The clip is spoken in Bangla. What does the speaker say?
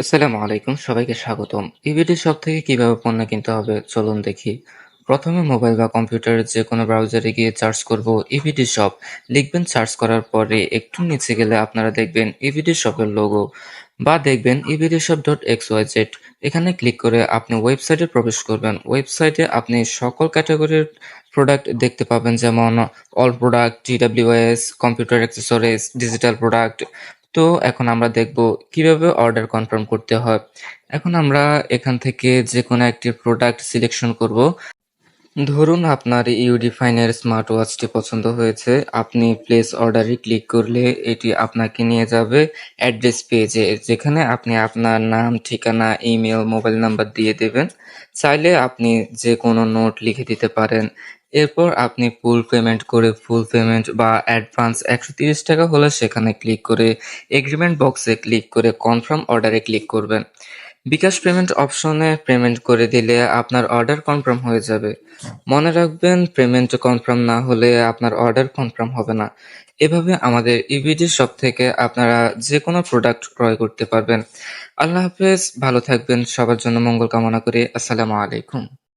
আসসালামু আলাইকুম, সবাইকে স্বাগতম। ইবিডি শপ থেকে কীভাবে পণ্য কিনতে হবে, চলুন দেখি। প্রথমে মোবাইল বা কম্পিউটারের যে কোনো ব্রাউজারে গিয়ে সার্চ করব। ইভিডি শপ লিখবেন সার্চ করার পরে একটু নিচে গেলে আপনারা দেখবেন ইভিডি শপের লোগো বা দেখবেন EVD shop dot X Y Z এখানে ক্লিক করে আপনি ওয়েবসাইটে প্রবেশ করবেন। ওয়েবসাইটে আপনি সকল ক্যাটাগরির প্রোডাক্ট দেখতে পাবেন, যেমন all product TWS computer accessories digital product তো এখন আমরা দেখব কীভাবে অর্ডার কনফার্ম করতে হয়। এখন আমরা এখান থেকে যে কোনো একটি প্রোডাক্ট সিলেকশন করব। ধরুন আপনার ইউডিফাইনের স্মার্ট ওয়াচটি পছন্দ হয়েছে। আপনি প্লেস অর্ডারে ক্লিক করলে এটি আপনাকে নিয়ে যাবে অ্যাড্রেস পেজে যেখানে আপনি আপনার নাম, ঠিকানা ইমেল মোবাইল নাম্বার দিয়ে দেবেন। চাইলে আপনি যে কোনো নোট লিখে দিতে পারেন। এরপর আপনি ফুল পেমেন্ট করে ফুল পেমেন্ট বা অ্যাডভান্স একশো তিরিশ টাকা হলে সেখানে ক্লিক করে এগ্রিমেন্ট বক্সে ক্লিক করে কনফার্ম অর্ডারে ক্লিক করবেন। বিকাশ পেমেন্ট অপশনে পেমেন্ট করে দিলে আপনার অর্ডার কনফার্ম হয়ে যাবে। মনে রাখবেন পেমেন্ট কনফার্ম না হলে আপনার অর্ডার কনফার্ম হবে না। এভাবে আমাদের ইভিডি শপ থেকে আপনারা যে কোনো প্রোডাক্ট ক্রয় করতে পারবেন। আল্লাহ হাফেজ, ভালো থাকবেন, সবার জন্য মঙ্গল কামনা করে। আসসালামু আলাইকুম।